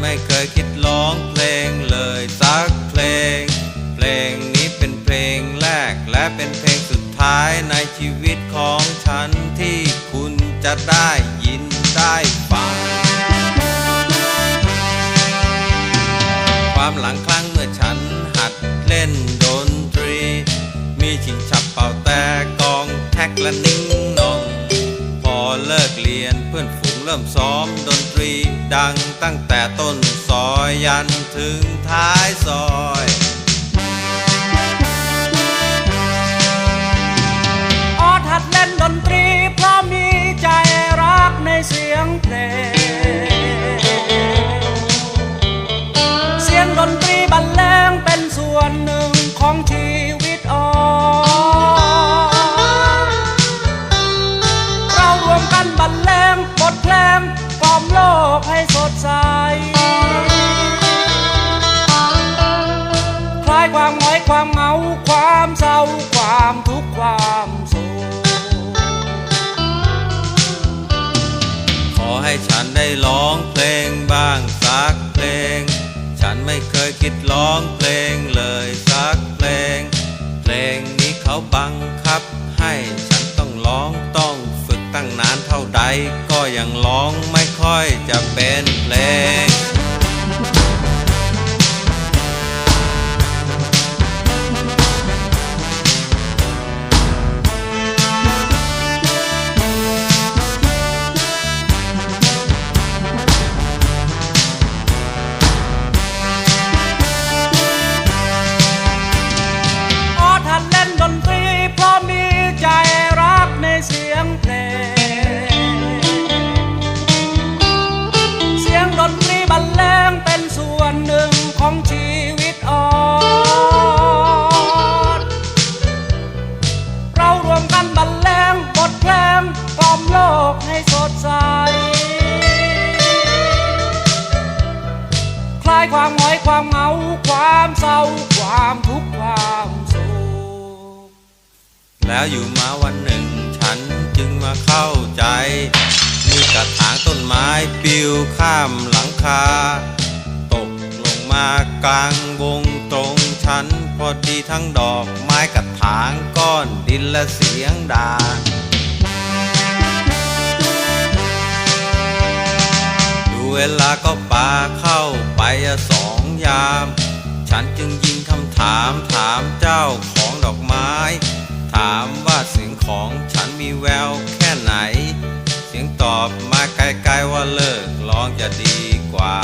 ไม่เคยคิดร้องเพลงเลยสักเพลง เพลงนี้เป็นเพลงแรกและเป็นเพลงสุดท้ายในชีวิตของฉันที่คุณจะได้ยินได้ฟัง ความหลังครั้งเมื่อฉันหัดเล่นดนตรี มีชิงฉับเป่าแต่กองแท็กและนิ้ง เริ่มซ้อมดนตรีดังตั้งแต่ต้นซอยยันถึงท้ายซอย โลกให้สดใส คลายความหงอยความเหงาความเศร้าความทุกข์ความโศกขอให้ฉันได้ร้องเพลงบ้างสักเพลง ฉันไม่เคยคิดร้องเพลง ก็ยังร้องไม่ค่อยจะเป็นเพลง คลายความหงอยความเหงา ความเศร้า ความทุกข์ความโศกแล้วอยู่มาวันหนึ่ง ฉันจึงมาเข้าใจ มีกระถางต้นไม้ปิวข้ามหลังคา ตกลงมากลางวงตรงฉัน พอดีทั้งดอกไม้กระถางก้อนดินและเสียงด่าดูเวลาก็ไป สองยาม ฉันจึงยิงคำถามถามเจ้าของดอกไม้ ถามว่าเสียงของฉันมีแววแค่ไหน เสียงตอบมาไกลๆว่าเลิกร้องจะดีกว่า